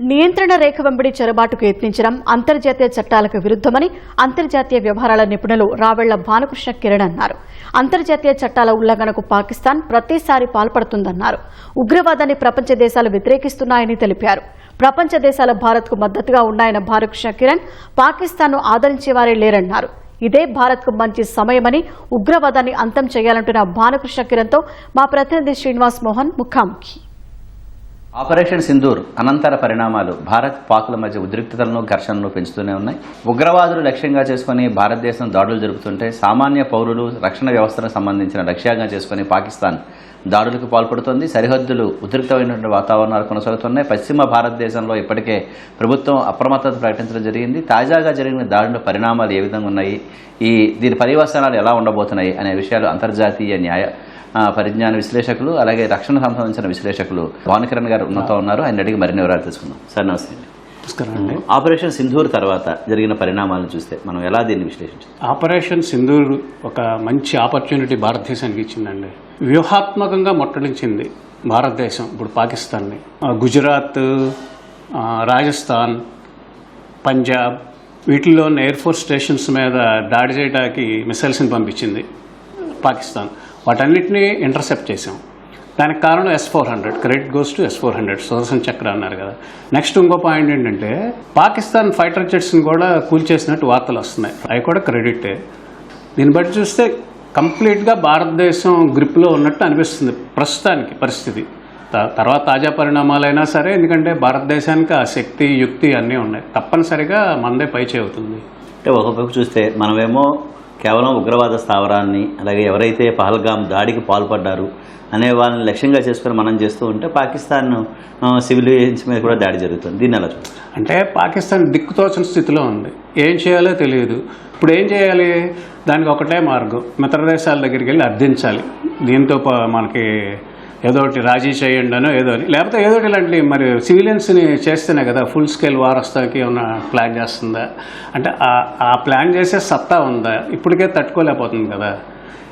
నియంత్రణ రేఖ వెంబడి చొరబాటుకు యత్నించడం అంతర్జాతీయ చట్టాలకు విరుద్దమని అంతర్జాతీయ వ్యవహారాల నిపుణులు రావెళ్ళ భానుకృష్ణ కిరణ్ అన్నారు. అంతర్జాతీయ చట్టాల ఉల్లంఘనకు పాకిస్తాన్ ప్రతిసారి పాల్పడుతుందన్నారు. ఉగ్రవాదాన్ని ప్రపంచ దేశాలు వ్యతిరేకిస్తున్నాయని తెలిపారు. ప్రపంచ దేశాల భారత్కు మద్దతుగా ఉన్నాయన్న భానుకృష్ణ కిరణ్ పాకిస్తాన్ను ఆదరించేవారే లేరన్నారు. ఇదే భారత్కు మంచి సమయమని ఉగ్రవాదాన్ని అంతం చేయాలంటున్న భానుకృష్ణ కిరణ్తో మా ప్రతినిధి శ్రీనివాస్ మోహన్ ముఖాముఖి. ఆపరేషన్ సింధూర్ అనంతర పరిణామాలు భారత్ పాకుల మధ్య ఉద్రిక్తతలను ఘర్షణలు పెంచుతూనే ఉన్నాయి. ఉగ్రవాదులు లక్ష్యంగా చేసుకుని భారతదేశం దాడులు జరుపుతుంటే సామాన్య పౌరులు రక్షణ వ్యవస్థను సంబంధించిన లక్ష్యంగా చేసుకుని పాకిస్తాన్ దాడులకు పాల్పడుతోంది. సరిహద్దులు ఉద్రిక్తమైనటువంటి వాతావరణాలు కొనసాగుతున్నాయి. పశ్చిమ భారతదేశంలో ఇప్పటికే ప్రభుత్వం అప్రమత్తత ప్రకటించడం జరిగింది. తాజాగా జరిగిన దాడుల పరిణామాలు ఏ విధంగా ఉన్నాయి? ఈ దీని పరివర్తనాలు ఎలా ఉండబోతున్నాయి? అనే విషయాలు అంతర్జాతీయ న్యాయ పరిజ్ఞాన విశ్లేషకులు అలాగే రక్షణ సంబంధించిన విశ్లేషకులు భానుకిరణ్ గారు ఉన్నతో ఉన్నారు. ఆయన అడిగి మరిన్ని వివరాలు తెలుసుకుందాం. సార్ నమస్తే అండి. ఆపరేషన్ సింధూర్ తర్వాత జరిగిన పరిణామాలను చూస్తే మనం ఎలా దీన్ని విశ్లేషించాలి ఆపరేషన్ సింధూర్ ఒక మంచి ఆపర్చునిటీ భారతదేశానికి ఇచ్చిందండి. వ్యూహాత్మకంగా ముట్టడించింది భారతదేశం ఇప్పుడు పాకిస్తాన్ని. గుజరాత్ రాజస్థాన్ పంజాబ్ వీటిల్లో ఎయిర్ ఫోర్స్ స్టేషన్స్ మీద దాడి చేయడానికి మిసైల్స్ని పంపించింది పాకిస్తాన్. వాటన్నిటినీ ఇంటర్సెప్ట్ చేసాం దానికి కారణం S four hundred credit goes to S four hundred Sudarshan Chakra అన్నారు కదా. నెక్స్ట్ ఇంకో పాయింట్ ఏంటంటే పాకిస్తాన్ ఫైటర్ జెట్స్ని కూడా కూల్చేసినట్టు వార్తలు వస్తున్నాయి. అవి కూడా క్రెడిటే దీన్ని బట్టి చూస్తే కంప్లీట్గా భారతదేశం గ్రిప్లో ఉన్నట్టు అనిపిస్తుంది ప్రస్తుతానికి పరిస్థితి. త- తర్వాత తాజా పరిణామాలైనా సరే ఎందుకంటే భారతదేశానికి ఆ శక్తి యుక్తి అన్నీ ఉన్నాయి. తప్పనిసరిగా మందే పై అవుతుంది అంటే ఒకవైపు చూస్తే మనమేమో కేవలం ఉగ్రవాద స్థావరాన్ని అలాగే ఎవరైతే పహల్గాం దాడికి పాల్పడ్డారు అనే వాళ్ళని లక్ష్యంగా చేసుకుని మనం చేస్తూ ఉంటే పాకిస్తాన్ సివిలియన్స్ మీద కూడా దాడి జరుగుతుంది. దీన్ని ఎలా అంటే పాకిస్తాన్ దిక్కుతోచిన స్థితిలో ఉంది. ఏం చేయాలో తెలియదు. ఇప్పుడు ఏం చేయాలి? దానికి ఒకటే మార్గం. మిత్ర దేశాల దగ్గరికి వెళ్ళి అర్థించాలి. దీంతో మనకి ఏదో ఒకటి రాజీ చేయండినో ఏదో అని. లేకపోతే ఏదో ఒకటి ఇలాంటి మరి సివిలియన్స్ని చేస్తేనే కదా ఫుల్ స్కేల్ వార్ వస్తాకి ఏమన్నా ప్లాన్ చేస్తుందా? అంటే ఆ- ప్లాన్ చేసే సత్తా ఉందా? ఇప్పటికే తట్టుకోలేకపోతుంది కదా.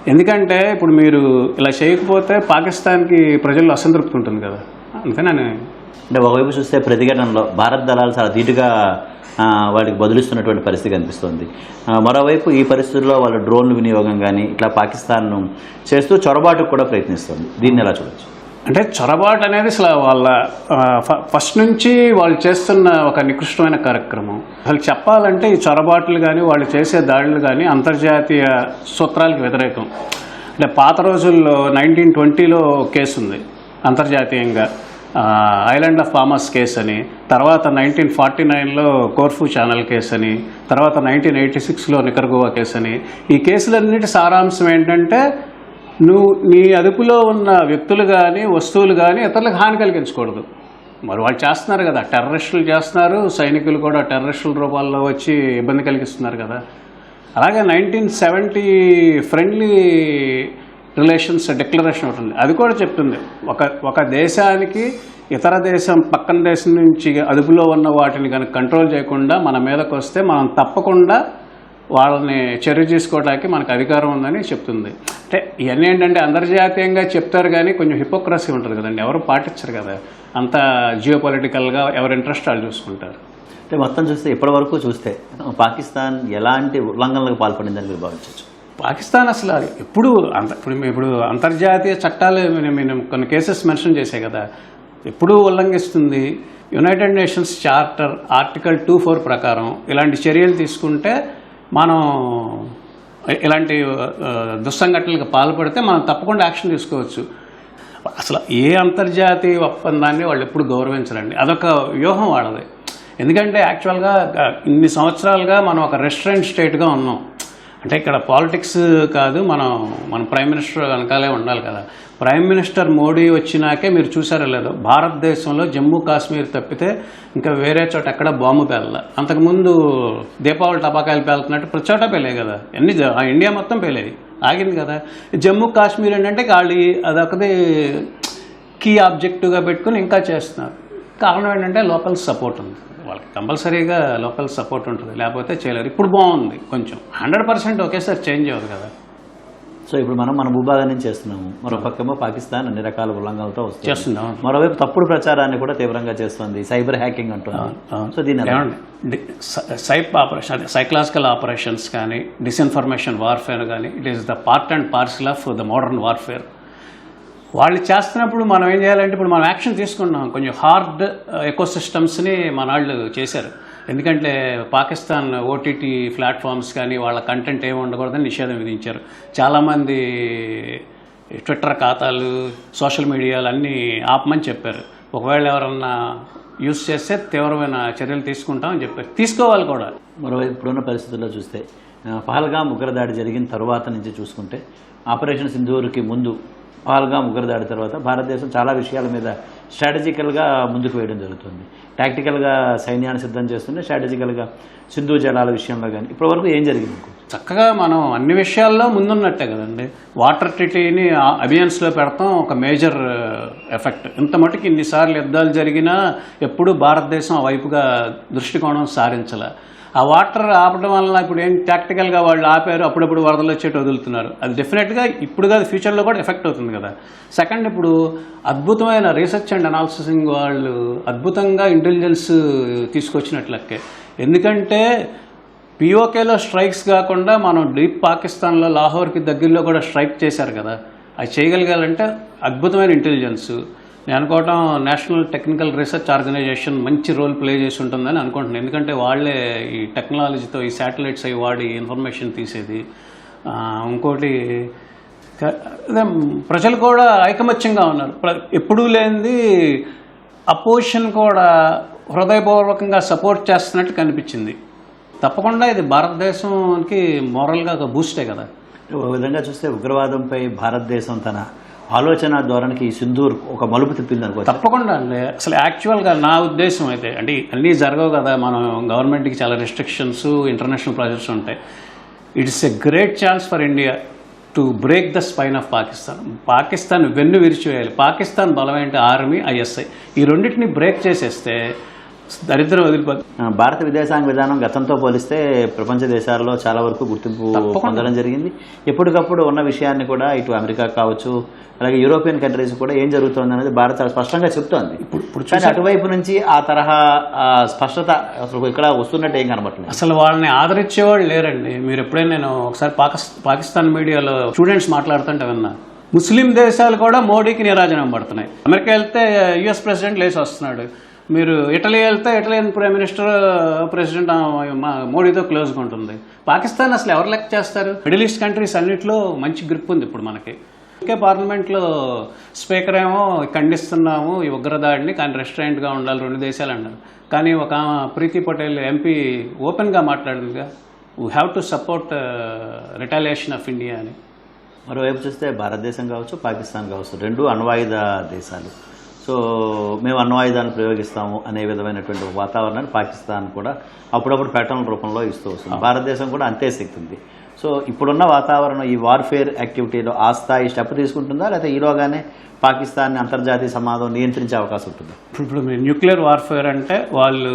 ఎందుకంటే ఇప్పుడు మీరు ఇలా చేయకపోతే పాకిస్తాన్కి ప్రజల్లో అసంతృప్తి ఉంటుంది కదా. అందుకని నేను అంటే ఒకవైపు చూస్తే ప్రతిఘటనలో భారత్ దళాలు చాలా ధీటుగా వాళ్ళకి బదులిస్తున్నటువంటి పరిస్థితి కనిపిస్తుంది. మరోవైపు ఈ పరిస్థితుల్లో వాళ్ళ డ్రోన్లు వినియోగం కానీ ఇట్లా పాకిస్తాన్ను చేస్తూ చొరబాటుకు కూడా ప్రయత్నిస్తుంది. దీన్ని ఎలా చూడొచ్చు? అంటే చొరబాటు అనేది అసలు వాళ్ళ ఫ- ఫస్ట్ నుంచి వాళ్ళు చేస్తున్న ఒక నికృష్టమైన కార్యక్రమం. అసలు చెప్పాలంటే ఈ చొరబాట్లు కానీ వాళ్ళు చేసే దాడులు కానీ అంతర్జాతీయ సూత్రాలకు వ్యతిరేకం. అంటే పాత రోజుల్లో నైన్టీన్ ట్వంటీలో కేసు ఉంది అంతర్జాతీయంగా. ఐలాండ్ ఆఫ్ ఫార్మర్స్ కేస్ అని తర్వాత నైన్టీన్ ఫార్టీ నైన్లో కోర్ఫు ఛానల్ కేస్ అని తర్వాత నైన్టీన్ ఎయిటీ సిక్స్లో నికర్గోవా కేస్ అని. ఈ కేసులన్నిటి సారాంశం ఏంటంటే నువ్వు నీ అదుపులో ఉన్న వ్యక్తులు కానీ వస్తువులు కానీ ఇతరులకు హాని కలిగించకూడదు. మరి వాళ్ళు చేస్తున్నారు కదా టెర్రరిస్టులు చేస్తున్నారు సైనికులు కూడా టెర్రరిస్టుల రూపాల్లో వచ్చి ఇబ్బంది కలిగిస్తున్నారు కదా. అలాగే nineteen seventy friendly relations declaration ఒకటి ఉంది. అది కూడా చెప్తుంది. ఒక ఒక దేశానికి ఇతర దేశం పక్కన దేశం నుంచి అదుపులో ఉన్న వాటిని కనుక కంట్రోల్ చేయకుండా మన మీదకు వస్తే మనం తప్పకుండా వాళ్ళని చర్య తీసుకోవడానికి మనకు అధికారం ఉందని చెప్తుంది. అంటే ఇవన్నీ ఏంటంటే అంతర్జాతీయంగా చెప్తారు కానీ కొంచెం హిపోక్రసీ ఉంటుంది కదండి. ఎవరు పాటించరు కదా. అంత జియో పొలిటికల్గా ఎవరి ఇంట్రెస్ట్ వాళ్ళు చూసుకుంటారు. అంటే మొత్తం చూస్తే ఇప్పటి వరకు చూస్తే పాకిస్తాన్ ఎలాంటి ఉల్లంఘనలకు పాల్పడిందని మీరు భావించవచ్చు? పాకిస్తాన్ అసలు ఎప్పుడు అంత ఇప్పుడు ఇప్పుడు అంతర్జాతీయ చట్టాలు నేను కొన్ని కేసెస్ మెన్షన్ చేసే కదా ఎప్పుడూ ఉల్లంఘిస్తుంది. United Nations charter article two four ప్రకారం ఇలాంటి చర్యలు తీసుకుంటే మనం ఇలాంటి దుస్సంఘటనలకు పాల్పడితే మనం తప్పకుండా యాక్షన్ తీసుకోవచ్చు. అసలు ఏ అంతర్జాతీయ ఒప్పందాన్ని వాళ్ళు ఎప్పుడు గౌరవించరండి. అదొక వ్యూహం వాళ్ళది. ఎందుకంటే యాక్చువల్గా ఇన్ని సంవత్సరాలుగా మనం ఒక రెస్టారెంట్ స్టేట్గా ఉన్నాం. అంటే ఇక్కడ పాలిటిక్స్ కాదు మనం మన ప్రైమ్ మినిస్టర్ వెనకాలే ఉండాలి కదా. ప్రైమ్ మినిస్టర్ మోడీ వచ్చినాకే మీరు చూసారో లేదో భారతదేశంలో జమ్మూ కాశ్మీర్ తప్పితే ఇంకా వేరే చోట ఎక్కడ బాంబు పేల అంతకుముందు దీపావళి టపాకాయలు పేలుతున్నట్టు ప్రతి చోట పేలాయి కదా. అన్ని ఆ ఇండియా మొత్తం పేలేది ఆగింది కదా. జమ్మూ కాశ్మీర్ ఏంటంటే వాళ్ళు అదొకది కీ ఆబ్జెక్టివ్గా పెట్టుకుని ఇంకా చేస్తున్నారు. కారణం ఏంటంటే లోకల్ సపోర్ట్ ఉంది. వాళ్ళకి కంపల్సరీగా లోకల్ సపోర్ట్ ఉంటుంది. లేకపోతే చేయలేరు. ఇప్పుడు బాగుంది కొంచెం. హండ్రెడ్ పర్సెంట్ ఒకేసారి చేంజ్ అవ్వదు కదా. సో ఇప్పుడు మనం మన భూభాగం నుంచి చేస్తున్నాము. మరో పక్కేమో పాకిస్తాన్ అన్ని రకాల ఉల్లంఘనలతో వస్తుంది. మరోవైపు తప్పుడు ప్రచారాన్ని కూడా తీవ్రంగా చేస్తుంది. సైబర్ హ్యాకింగ్ అంటుంది. అవును. సో దీని సైప్ ఆపరేషన్ అదే సైకలాజికల్ ఆపరేషన్స్ కానీ డిస్ఇన్ఫర్మేషన్ వార్ఫేర్ కానీ it is the part and parcel of the modern warfare వాళ్ళు చేస్తున్నప్పుడు మనం ఏం చేయాలంటే ఇప్పుడు మనం యాక్షన్ తీసుకున్నాం కొంచెం హార్డ్ ఎకోసిస్టమ్స్ని మన వాళ్ళు చేశారు. ఎందుకంటే పాకిస్తాన్ ఓటీటీ ప్లాట్ఫామ్స్ కానీ వాళ్ళ కంటెంట్ ఏమి ఉండకూడదని నిషేధం విధించారు. చాలామంది ట్విట్టర్ ఖాతాలు సోషల్ మీడియాలు అన్నీ ఆపమని చెప్పారు. ఒకవేళ ఎవరన్నా యూస్ చేస్తే తీవ్రమైన చర్యలు తీసుకుంటామని చెప్పారు. తీసుకోవాలి కూడా. మరోవైపు ఇప్పుడున్న పరిస్థితుల్లో చూస్తే పహల్గా పహల్గాం ఉగ్రదాడి జరిగిన తర్వాత నుంచి చూసుకుంటే ఆపరేషన్ సింధూర్కి ముందు పహల్గాం ఉగ్రదాడి తర్వాత భారతదేశం చాలా విషయాల మీద స్ట్రాటజికల్గా ముందుకు వేయడం జరుగుతుంది. టాక్టికల్గా సైన్యాన్ని సిద్ధం చేస్తుంది స్ట్రాటజికల్గా సింధు జలాల విషయంలో కానీ ఇప్పటివరకు ఏం జరిగింది చక్కగా మనం అన్ని విషయాల్లో ముందున్నట్టే కదండి. వాటర్ ట్రిటీని అబియన్స్లో పెడతాం ఒక మేజర్ ఎఫెక్ట్. ఇంత మటుకు ఇన్నిసార్లు యుద్ధాలు జరిగినా ఎప్పుడూ భారతదేశం ఆ వైపుగా దృష్టికోణం సారించలే. ఆ వాటర్ ఆపడం వల్ల ఇప్పుడు ఏం టాక్టికల్గా వాళ్ళు ఆపారు అప్పుడప్పుడు వరదలు వచ్చేట్టు వదులుతున్నారు. అది డెఫినెట్గా ఇప్పుడు కాదు ఫ్యూచర్లో కూడా ఎఫెక్ట్ అవుతుంది కదా. సెకండ్ ఇప్పుడు అద్భుతమైన రీసెర్చ్ అండ్ అనాలిసిసింగ్ వాళ్ళు అద్భుతంగా ఇంటెలిజెన్స్ తీసుకొచ్చినట్లకే. ఎందుకంటే పిఓకేలో స్ట్రైక్స్ కాకుండా మనం డీప్ పాకిస్తాన్లో లాహోర్కి దగ్గరలో కూడా స్ట్రైక్ చేశారు కదా. అది చేయగలగాలంటే అద్భుతమైన ఇంటెలిజెన్స్ నేను అనుకోవటం నేషనల్ టెక్నికల్ రీసెర్చ్ ఆర్గనైజేషన్ మంచి రోల్ ప్లే చేసి ఉంటుందని అనుకుంటున్నాను. ఎందుకంటే వాళ్ళే ఈ టెక్నాలజీతో ఈ శాటిలైట్స్ అవి వాడి ఇన్ఫర్మేషన్ తీసేది. ఇంకోటి అదే ప్రజలు కూడా ఐకమత్యంగా ఉన్నారు. ఎప్పుడూ లేనిది అపోజిషన్ కూడా హృదయపూర్వకంగా సపోర్ట్ చేస్తున్నట్టు కనిపించింది. తప్పకుండా ఇది భారతదేశానికి మోరల్గా ఒక బూస్టే కదా. ఒక విధంగా చూస్తే ఉగ్రవాదంపై భారతదేశం తన ఆలోచన ధోరణికి ఈ సింధూర్ ఒక మలుపు తిప్పింది అనుకో తప్పకుండా అండి. అసలు యాక్చువల్గా నా ఉద్దేశం అయితే అంటే అన్నీ జరగవు కదా మనం గవర్నమెంట్కి చాలా రెస్ట్రిక్షన్స్ ఇంటర్నేషనల్ ప్రాజెక్ట్స్ ఉంటాయి. It's a great chance for India to break the spine of Pakistan Pakistan వెన్ను విరిచివేయాలి. పాకిస్తాన్ బలమైన ఆర్మీ ఐఎస్ఐ ఈ రెండింటిని బ్రేక్ చేసేస్తే దరిద్రం వదిలిపోతుంది భారత విదేశాంగ విధానం గతంతో పోలిస్తే ప్రపంచ దేశాల్లో చాలా వరకు గుర్తింపు పొందడం జరిగింది. ఎప్పటికప్పుడు ఉన్న విషయాన్ని కూడా ఇటు అమెరికా కావచ్చు అలాగే యూరోపియన్ కంట్రీస్ కూడా ఏం జరుగుతోంది అనేది భారత్ చాలా స్పష్టంగా చెప్తోంది. కానీ అటువైపు నుంచి ఆ తరహా స్పష్టత అసలు ఇక్కడ వస్తున్నట్టు ఏం కనబట్టలేదు అసలు వాళ్ళని ఆదరించేవాళ్ళు లేరండి. మీరు ఎప్పుడైనా నేను ఒకసారి పాకిస్ పాకిస్తాన్ మీడియాలో స్టూడెంట్స్ మాట్లాడుతుంటే విన్నా. ముస్లిం దేశాలు కూడా మోడీకి నిరాజనం పడుతున్నాయి. అమెరికా వెళ్తే యుఎస్ ప్రెసిడెంట్ లేచి వస్తున్నాడు. మీరు ఇటలీ వెళ్తే ఇటలియన్ ప్రైమ్ మినిస్టర్ ప్రెసిడెంట్ మా మోడీతో క్లోజ్గా ఉంటుంది. పాకిస్తాన్ అసలు ఎవరు లెక్క చేస్తారు? మిడిల్ ఈస్ట్ కంట్రీస్ అన్నింటిలో మంచి గ్రిప్ ఉంది ఇప్పుడు మనకి. ఇంకే పార్లమెంట్లో స్పీకర్ ఏమో ఖండిస్తున్నాము ఈ ఉగ్రదాడిని కానీ రెస్టారెంట్గా ఉండాలి రెండు దేశాలు అన్నారు కానీ ఒక ప్రీతి పటేల్ ఎంపీ ఓపెన్గా మాట్లాడిందిగా we have to support retaliation of India అని. మరోవైపు చూస్తే భారతదేశం కావచ్చు పాకిస్తాన్ కావచ్చు రెండు అణ్వాయుధ దేశాలు. సో మేము అణ్వాయుధాన్ని ప్రయోగిస్తాము అనే విధమైనటువంటి వాతావరణాన్ని పాకిస్తాన్ కూడా అప్పుడప్పుడు ప్యాటర్న్ రూపంలో ఇస్తూ వస్తుంది. భారతదేశం కూడా అంతే శక్తి ఉంది. సో ఇప్పుడున్న వాతావరణం ఈ వార్ఫేర్ యాక్టివిటీలో ఆ స్థాయి స్టెప్ తీసుకుంటుందా? లేకపోతే ఈలోగానే పాకిస్తాన్ని అంతర్జాతీయ సమాజం నియంత్రించే అవకాశం ఉంటుందా? ఇప్పుడు మీరు న్యూక్లియర్ వార్ఫేర్ అంటే వాళ్ళు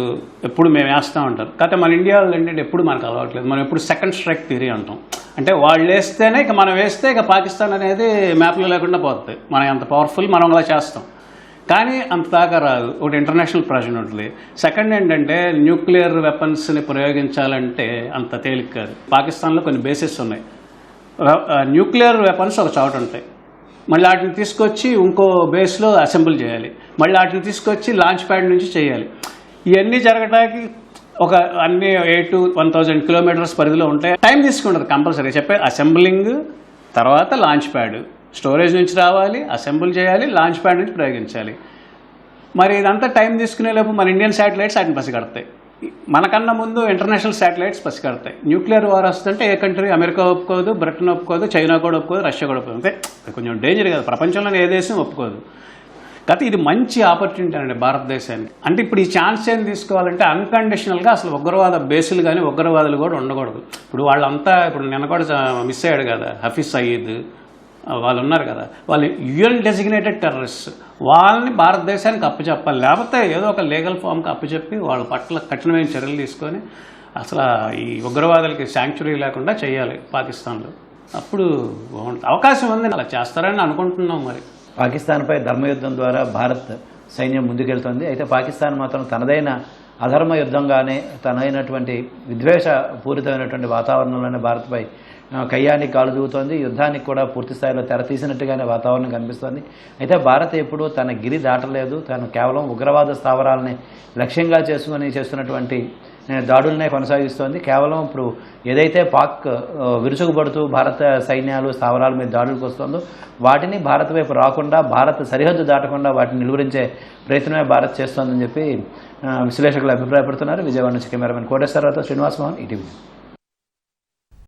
ఎప్పుడు మేము వేస్తూ ఉంటారు కాకపోతే మన ఇండియాలో ఏంటంటే ఎప్పుడు మనకు అలవాట్లేదు. మనం ఎప్పుడు సెకండ్ స్ట్రైక్ థియరీ అంటాం. అంటే వాళ్ళు వేస్తేనే ఇక మనం వేస్తే ఇక పాకిస్తాన్ అనేది మ్యాప్లో లేకుండా పోతుంది. మనం అంత పవర్ఫుల్ మనం అలా చేస్తాం. కానీ అంత దాకా రాదు. ఒకటి ఇంటర్నేషనల్ ప్రెషర్ ఉంటుంది. సెకండ్ ఏంటంటే న్యూక్లియర్ వెపన్స్ని ప్రయోగించాలంటే అంత తేలిక కాదు. పాకిస్తాన్లో కొన్ని బేసెస్ ఉన్నాయి. న్యూక్లియర్ వెపన్స్ ఒక చోట ఉంటాయి. మళ్ళీ వాటిని తీసుకొచ్చి ఇంకో బేస్లో అసెంబుల్ చేయాలి. మళ్ళీ వాటిని తీసుకొచ్చి లాంచ్ ప్యాడ్ నుంచి చేయాలి. ఇవన్నీ జరగడానికి ఒక అన్ని ఎయిట్ వన్ థౌజండ్ కిలోమీటర్స్ పరిధిలో ఉంటాయి. టైం తీసుకుంటుంది కంపల్సరీ చెప్పే అసెంబ్లింగ్ తర్వాత లాంచ్ ప్యాడ్ స్టోరేజ్ నుంచి రావాలి అసెంబుల్ చేయాలి లాంచ్ ప్యాడ్ నుంచి ప్రయోగించాలి. మరి ఇదంతా టైం తీసుకునే లోపు మన ఇండియన్ శాటిలైట్స్ వాటిని పసిగడతాయి. మనకన్నా ముందు ఇంటర్నేషనల్ శాటిలైట్స్ పసిగడతాయి. న్యూక్లియర్ వార్ వస్తుంటే ఏ కంట్రీ? అమెరికా ఒప్పుకోదు బ్రిటన్ ఒప్పుకోదు చైనా కూడా ఒప్పుకోదు రష్యా కూడా ఒప్పుకోదు. అంటే కొంచెం డేంజర్ కదా. ప్రపంచంలోనే ఏ దేశం ఒప్పుకోదు. కాకపోతే ఇది మంచి ఆపర్చునిటీ అండి భారతదేశానికి. అంటే ఇప్పుడు ఈ ఛాన్స్ ఏం తీసుకోవాలంటే అన్కండిషనల్గా అసలు ఉగ్రవాద బేసులు కానీ ఉగ్రవాదులు కూడా ఉండకూడదు. ఇప్పుడు వాళ్ళంతా ఇప్పుడు నిన్న కూడా మిస్ అయ్యాడు కదా హఫీజ్ సయీద్. వాళ్ళు ఉన్నారు కదా. వాళ్ళు యుఎన్ డెసిగ్నేటెడ్ టెర్రరిస్ట్ వాళ్ళని భారతదేశానికి అప్పచెప్పాలి లేకపోతే ఏదో ఒక లీగల్ ఫామ్కి అప్పచెప్పి వాళ్ళ పట్ల కఠినమైన చర్యలు తీసుకొని అసలు ఈ ఉగ్రవాదులకి శాంక్చురీ లేకుండా చేయాలి పాకిస్తాన్లో. అప్పుడు బాగుంటుంది. అవకాశం ఉంది. అలా చేస్తారని అనుకుంటున్నాం మరి. పాకిస్తాన్పై ధర్మయుద్ధం ద్వారా భారత్ సైన్యం ముందుకెళ్తుంది. అయితే పాకిస్తాన్ మాత్రం తనదైన అధర్మ యుద్ధంగానే తనైనటువంటి విద్వేషపూరితమైనటువంటి వాతావరణంలోనే భారత్పై కయ్యానికి కాలు దూగుతోంది యుద్ధానికి కూడా పూర్తి స్థాయిలో తెర తీసినట్టుగానే వాతావరణం కనిపిస్తోంది. అయితే భారత్ ఎప్పుడూ తన గిరి దాటలేదు. తను కేవలం ఉగ్రవాద స్థావరాలని లక్ష్యంగా చేసుకుని చేస్తున్నటువంటి దాడులనే కొనసాగిస్తోంది. కేవలం ఇప్పుడు ఏదైతే పాక్ విరుచుకుపడుతూ భారత సైన్యాలు స్థావరాల మీద దాడులకు వస్తుందో వాటిని భారత్ వైపు రాకుండా భారత్ సరిహద్దు దాటకుండా వాటిని నిలువరించే ప్రయత్నమే భారత్ చేస్తోందని చెప్పి విశ్లేషకులు అభిప్రాయపడుతున్నారు. విజయవాడ నుంచి కెమెరామెన్ కోటేశ్వరరావుతో శ్రీనివాస్ మోహన్ ఈటీవీ.